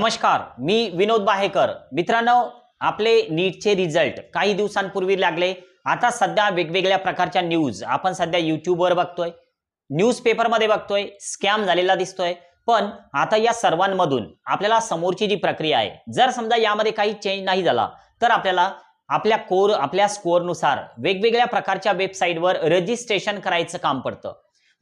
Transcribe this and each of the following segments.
नमस्कार मी विनोद बाहेकर. मित्रांनो आपले नीटचे रिझल्ट काही दिवसांपूर्वी लागले. आता सध्या वेगवेगळ्या प्रकारच्या न्यूज आपण सध्या युट्यूबवर बघतोय न्यूजपेपरमध्ये बघतोय स्कॅम झालेला दिसतोय. पण आता या सर्वांमधून आपल्याला समोरची जी प्रक्रिया आहे जर समजा यामध्ये काही चेंज नाही झाला तर आपल्याला आपल्या कोर आपल्या स्कोअरनुसार वेगवेगळ्या प्रकारच्या वेबसाईटवर रजिस्ट्रेशन करायचं काम पडतं.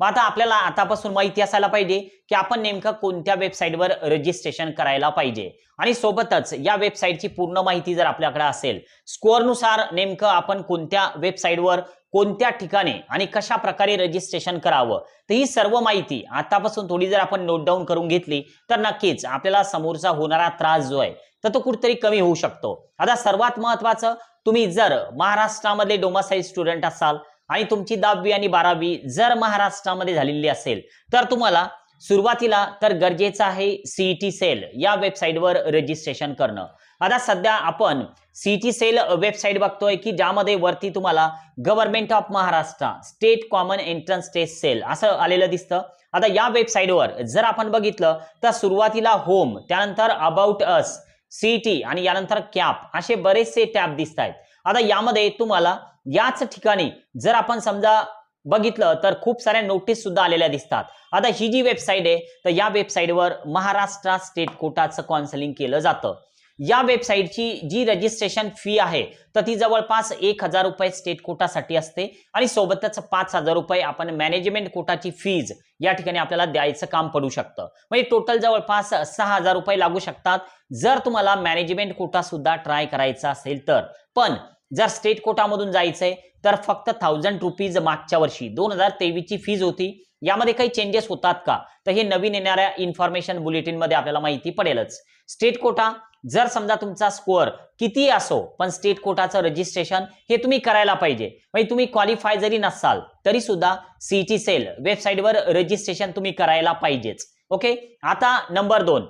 मग आता आपल्याला आतापासून माहिती असायला पाहिजे की आपण नेमकं कोणत्या वेबसाईटवर रजिस्ट्रेशन करायला पाहिजे. आणि सोबतच या वेबसाईटची पूर्ण माहिती जर आपल्याकडे असेल स्कोअरनुसार नेमकं आपण कोणत्या वेबसाईटवर कोणत्या ठिकाणी आणि कशा प्रकारे रजिस्ट्रेशन करावं तर ही सर्व माहिती आतापासून थोडी जर आपण नोट डाऊन करून घेतली तर नक्कीच आपल्याला समोरचा होणारा त्रास जो आहे तर तो कुठेतरी कमी होऊ शकतो. आता सर्वात महत्वाचं तुम्ही जर महाराष्ट्रामध्ये डोमासाईल स्टुडंट असाल आणि तुमची दहावी आणि बारावी जर महाराष्ट्रामध्ये झालेली असेल तर तुम्हाला सुरुवातीला तर गरजेचं आहे सीईटी सेल या वेबसाईटवर रजिस्ट्रेशन करणं. आता सध्या आपण सीईटी सेल वेबसाईट बघतोय की ज्यामध्ये वरती तुम्हाला government of Maharashtra state common entrance test cell असं आलेलं दिसतं. आता या वेबसाईटवर जर आपण बघितलं तर सुरुवातीला होम त्यानंतर अबाउट अस सीईटी आणि यानंतर कॅप असे बरेचसे टॅब दिसत आहेत आता यामध्ये तुम्हाला याच ठिकाणी जर आपण समजा बघितलं तर खूप साऱ्या नोटीस सुद्धा आलेल्या दिसतात. आता ही जी वेबसाईट आहे तर या वेबसाईटवर महाराष्ट्र स्टेट कोटाचं काउन्सिलिंग केलं जातं. या वेबसाईटची जी रजिस्ट्रेशन फी आहे तर ती जवळपास एक हजार रुपये स्टेट कोटासाठी असते. आणि सोबतच पाच हजार रुपये आपण मॅनेजमेंट कोटाची फीज या ठिकाणी आपल्याला द्यायचं काम पडू शकतं. म्हणजे टोटल जवळपास सहा हजार रुपये लागू शकतात. जर तुम्हाला मॅनेजमेंट कोटा सुद्धा ट्राय करायचा असेल तर. पण जर स्टेट कोटामधून जायचंय तर फक्त थाउजंड रुपीज मागच्या वर्षी. दोन हजार तेवीसची फीज होती. यामध्ये काही चेंजेस होतात का? तर हे नवीन येणाऱ्या इन्फॉर्मेशन बुलेटिनमध्ये आपल्याला माहिती पडेलच. स्टेट कोटा जर समजा तुमचा स्कोअर किती असो पण स्टेट कोटाचं रजिस्ट्रेशन हे तुम्ही करायला पाहिजे. म्हणजे तुम्ही क्वालिफाय जरी नसाल तरी सुद्धा सीटी सेल वेबसाईटवर रजिस्ट्रेशन तुम्ही करायला पाहिजेच. ओके आता नंबर दोन.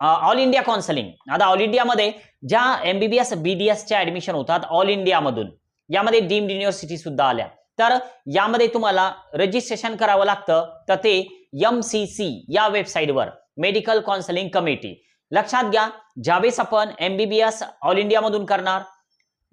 ऑल इंडिया काउन्सिलिंग आता ऑल इंडियामध्ये ज्या एमबीबीएस बीडीएसच्या ऍडमिशन होतात ऑल इंडियामधून यामध्ये डीम्ड युनिव्हर्सिटी सुद्धा आल्या. तर यामध्ये तुम्हाला रजिस्ट्रेशन करावं लागतं तर ते एम सी सी या वेबसाईटवर मेडिकल काउन्सिलिंग कमिटी लक्षात घ्या ज्यावेळेस आपण एमबीबीएस ऑल इंडियामधून करणार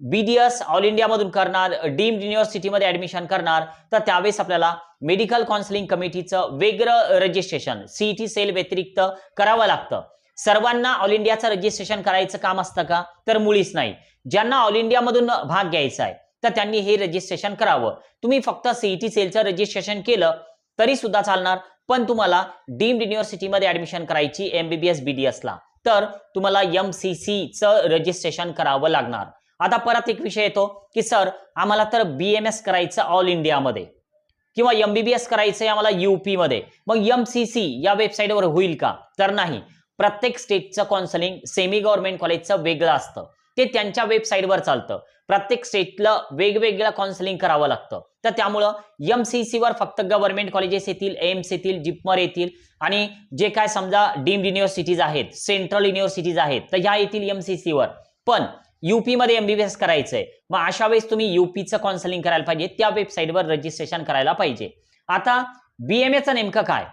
बीडीएस ऑल इंडियामधून करणार डीम्ड युनिव्हर्सिटीमध्ये ऍडमिशन करणार तर त्यावेळेस आपल्याला मेडिकल काउन्सिलिंग कमिटीचं वेगळं रजिस्ट्रेशन सीईटी सेल व्यतिरिक्त करावं लागतं. सर्वांना ऑल इंडियाचं रजिस्ट्रेशन करायचं काम असतं का? तर मुळीच नाही. ज्यांना ऑल इंडियामधून भाग घ्यायचा आहे तर त्यांनी हे रजिस्ट्रेशन करावं. तुम्ही फक्त सीईटी सेलचं रजिस्ट्रेशन केलं तरी सुद्धा चालणार. पण तुम्हाला डीम्ड युनिव्हर्सिटीमध्ये ऍडमिशन करायची एमबीबीएस बीडीएसला तर तुम्हाला एम सी सीचं रजिस्ट्रेशन करावं लागणार. आता परत एक विषय येतो की सर आम्हाला तर बी एम एस करायचं ऑल इंडियामध्ये किंवा एमबीबीएस करायचं करायचंय आम्हाला युपी मध्ये. मग एम सी सी या वेबसाईटवर होईल का? तर नाही. प्रत्येक स्टेटचं काउन्सिलिंग सेमी गव्हर्नमेंट कॉलेजचं वेगळं असतं. ते त्यांच्या वेबसाईटवर चालतं. प्रत्येक स्टेटला वेगवेगळं काउन्सिलिंग करावं लागतं. तर त्यामुळं एम सी सीवर फक्त गव्हर्नमेंट कॉलेजेस येतील एम्स येतील जिपमर येतील आणि जे काय समजा डीम्ड युनिव्हर्सिटीज आहेत सेंट्रल युनिव्हर्सिटीज आहेत तर ह्या येतील एम सी सीवर पण युपीमध्ये एमबीबीएस करायचंय. मग अशा वेळेस तुम्ही युपीचं काउन्सिलिंग करायला पाहिजे त्या वेबसाईटवर रजिस्ट्रेशन करायला पाहिजे. आता बीएमएचं नेमकं काय?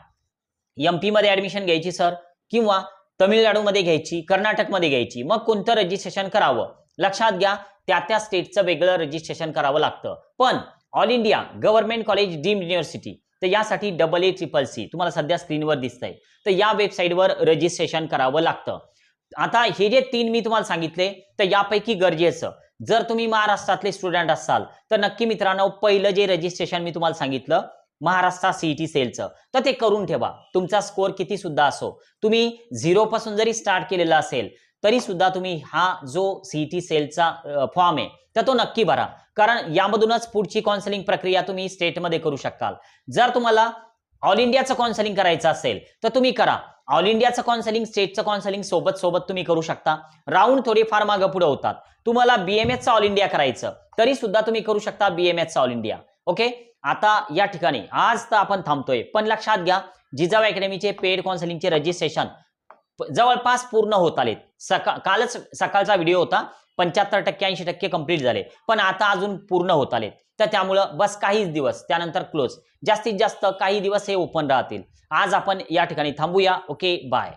एमपी मध्ये ऍडमिशन घ्यायची सर किंवा तमिळनाडूमध्ये घ्यायची कर्नाटकमध्ये घ्यायची मग कोणतं रजिस्ट्रेशन करावं? लक्षात घ्या त्या त्या स्टेटचं वेगळं रजिस्ट्रेशन करावं लागतं. पण all India government college deemed university तर यासाठी डबल ए ट्रिपल सी तुम्हाला सध्या स्क्रीनवर दिसतंय. तर या वेबसाईटवर रजिस्ट्रेशन करावं लागतं. आता हे जे तीन मी तुम्हाला सांगितले तर यापैकी गरजेचं. जर तुम्ही महाराष्ट्रातले स्टुडंट असाल तर नक्की मित्रांनो पहिलं जे रजिस्ट्रेशन मी तुम्हाला सांगितलं महाराष्ट्र सीईटी सेलचं. तर ते करून ठेवा. तुमचा स्कोअर किती सुद्धा असो. तुम्ही झिरो पासून जरी स्टार्ट केलेला असेल तरी सुद्धा तुम्ही हा जो सीईटी सेलचा फॉर्म आहे तर तो नक्की भरा. कारण यामधूनच पुढची काउन्सिलिंग प्रक्रिया तुम्ही स्टेटमध्ये करू शकाल. जर तुम्हाला ऑल इंडियाचं काउन्सिलिंग करायचं असेल तर तुम्ही करा. ऑल इंडियाचं काउन्सिलिंग स्टेटचं काउन्सिलिंग सोबत सोबत तुम्ही करू शकता. राऊंड थोडेफार मागं पुढे होतात. तुम्हाला बीएमएसचं ऑल इंडिया करायचं. तरी सुद्धा तुम्ही करू शकता बीएमएसचं ऑल इंडिया ओके आता या ठिकाणी आज तर आपण थांबतोय. पण लक्षात घ्या जिजाऊ अकॅडमीचे पेड काउन्सिलिंगचे रजिस्ट्रेशन जवळपास पूर्ण होत आलेत. सका कालच सकाळचा व्हिडिओ होता पंच्याहत्तर टक्के ऐंशी टक्के कंप्लीट झाले. पण आता अजून पूर्ण होत आलेत. तर त्यामुळं बस काहीच दिवस त्यानंतर क्लोज जास्तीत जास्त काही दिवस हे ओपन राहतील. आज आपण या ठिकाणी थांबूया. Okay bye